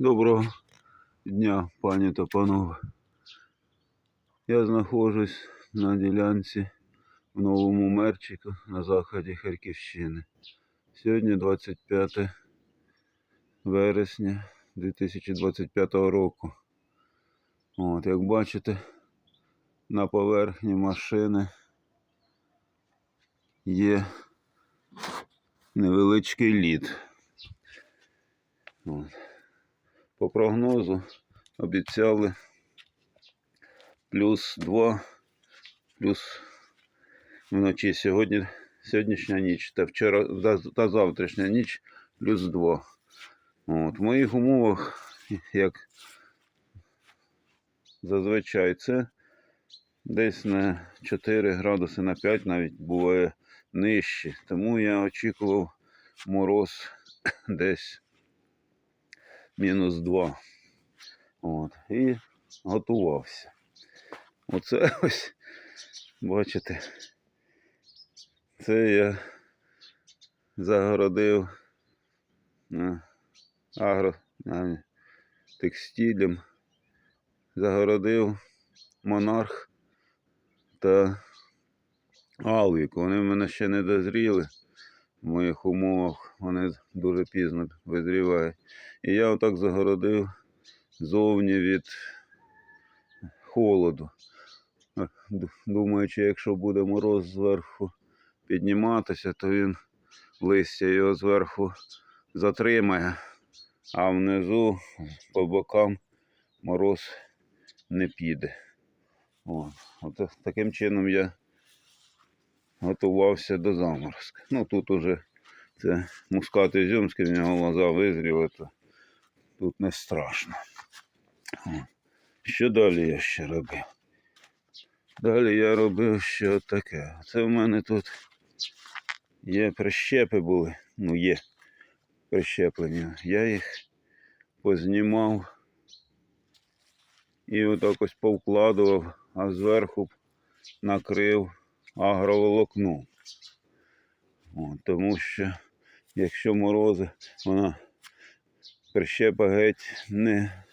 Доброго дня, пані та панове. Я знаходжусь на ділянці в Новому Мерчику на заході Харківщини. Сьогодні 25 вересня 2025 року. От, як бачите, на поверхні машини є невеличкий лід. От. По прогнозу обіцяли плюс 2, плюс вночі сьогодні, сьогоднішня ніч та вчора та, завтрашня ніч плюс 2. От. В моїх умовах, як зазвичай, це десь на 4 градуси на 5 навіть буває нижче. Тому я очікував мороз десь мінус 2. От. І готувався. Оце ось, бачите, це я загородив е, агро е, текстилем, загородив монарх та алвік. Вони в мене ще не дозріли. В моїх умовах вони дуже пізно визрівають. І я отак загородив зовні від холоду. Думаючи, якщо буде мороз зверху підніматися, то він листя його зверху затримає, а внизу по бокам мороз не піде. О, от таким чином я готувався до заморозки. Ну тут уже це мускат ізюмський, в нього лоза визріла, то тут не страшно. Що далі я ще робив? Далі я робив ще таке. Це в мене тут є прищепи були. Ну, є прищеплення. Я їх познімав і отак ось повкладував, а зверху накрив агроволокном. О, тому що якщо морози, вона прищепа геть не,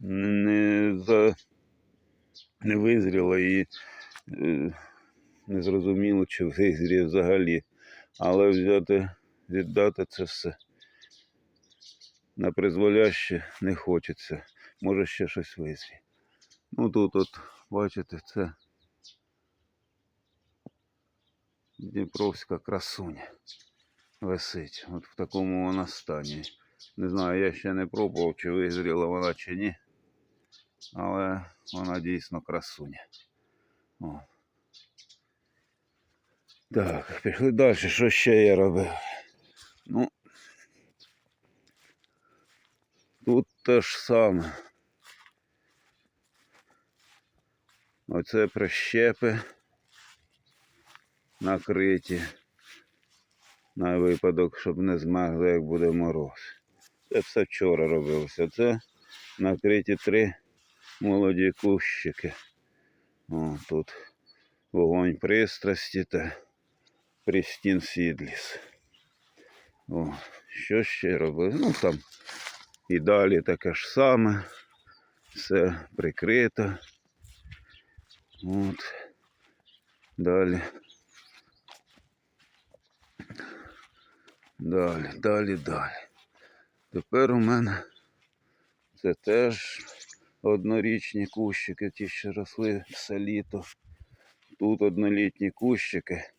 не, за, не визріла і е, не зрозуміло, чи визріє взагалі. Але взяти, віддати це все на призволяще не хочеться. Може ще щось визріє. Ну тут от, бачите, це Дніпровська красуня висить. От в такому вона стані. Не знаю, я ще не пробував, чи визріла вона чи ні. Але вона дійсно красуня. О. Так, пішли далі. Що ще я робив? Ну, тут те ж саме. Оце прищепи накриті на випадок, щоб не змерзло, як буде мороз. Це все вчора робилося. Це накриті три молоді кущики. О, тут вогонь пристрасті та Прістін Сідліс. О, що ще робив? Ну там і далі таке ж саме. Все прикрито. От. Далі. Далі, далі, далі. Тепер у мене це теж однорічні кущики, ті, що росли все літо. Тут однолітні кущики,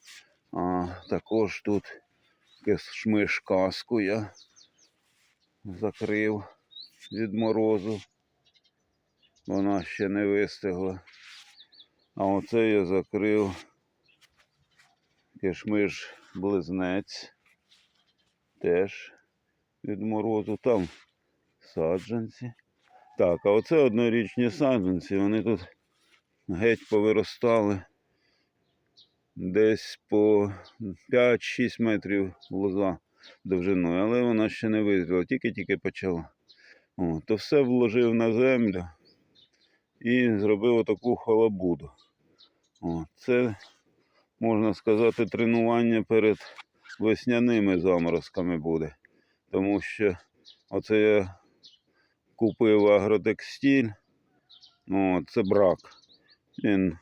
а також тут шмиш каску я закрив від морозу. Вона ще не вистигла. А оце я закрив кишмиш близнець. Теж від морозу. Там саджанці. Так, а оце однорічні саджанці. Вони тут геть повиростали десь по 5-6 метрів лоза довжиною, але вона ще не визріла, тільки-тільки почала. О, то все вложив на землю і зробив таку халабуду. О, це, можна сказати, тренування перед весняними заморозками буде. Тому що Оце я купив агротекстиль. Ну, це брак. Він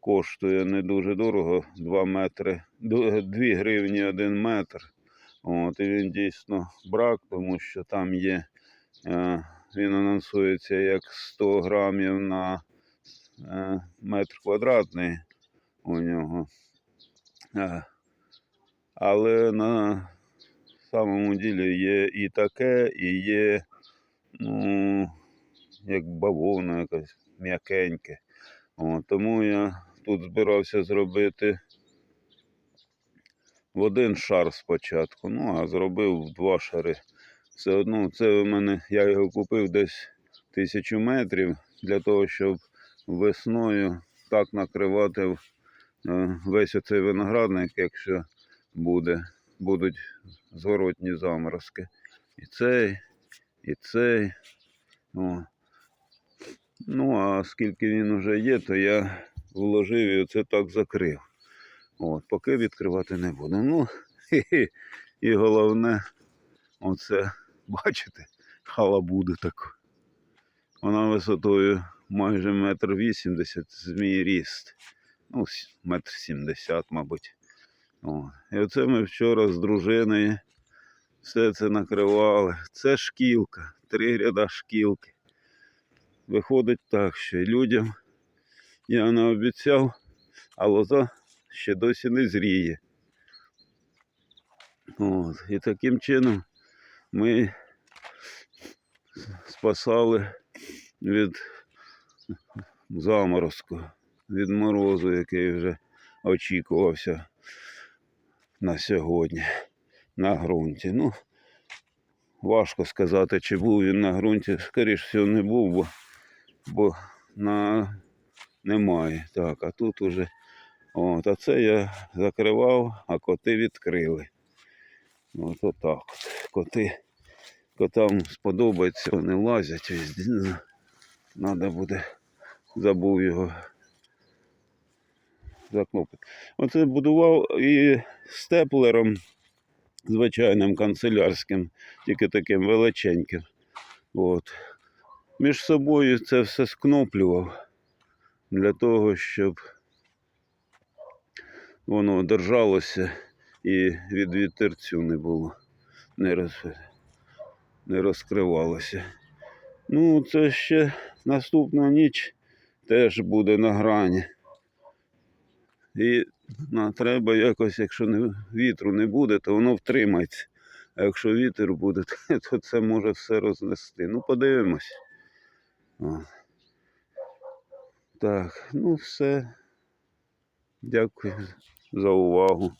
коштує не дуже дорого, 2 метри, 2 гривні 1 метр. От, і він дійсно брак, тому що там є, е, він анонсується як 100 грамів на е, метр квадратний у нього. Але на самому ділі є і таке, і є, ну, як бавовна якась м'якеньке. Тому я тут збирався зробити в один шар спочатку, ну а зробив в два шари. Все одно це у мене, я його купив десь тисячу метрів для того, щоб весною так накривати е, весь оцей виноградник, якщо буде, будуть зворотні заморозки. І цей, і цей. О. Ну, а скільки він вже є, то я вложив і оце так закрив. От, поки відкривати не буду. Ну, хі-хі. і головне, оце, бачите, халабуду таку. Вона висотою майже метр вісімдесят, змій ріст. Ну, метр сімдесят, мабуть. О. І оце ми вчора з дружиною все це накривали. Це шкілка, три ряда шкілки. Виходить так, що людям я наобіцяв, а лоза ще досі не зріє. От. І таким чином ми спасали від заморозку, від морозу, який вже очікувався на сьогодні на ґрунті. Ну, важко сказати, чи був він на ґрунті. Скоріше всього, не був, бо, бо на... немає. Так, а тут уже. От, а це я закривав, а коти відкрили. От отак. От. Коти, котам сподобається, вони лазять. Треба буде, забув його закнопити. Оце будував і степлером звичайним канцелярським, тільки таким величеньким. От. Між собою це все скноплював для того, щоб воно держалося і від вітерцю не було, не, роз, не розкривалося. Ну, це ще наступна ніч теж буде на грані. І на, треба якось, якщо не, вітру не буде, то воно втримається. А якщо вітер буде, то це може все рознести. Ну, подивимось. О. Так, ну все. Дякую за увагу.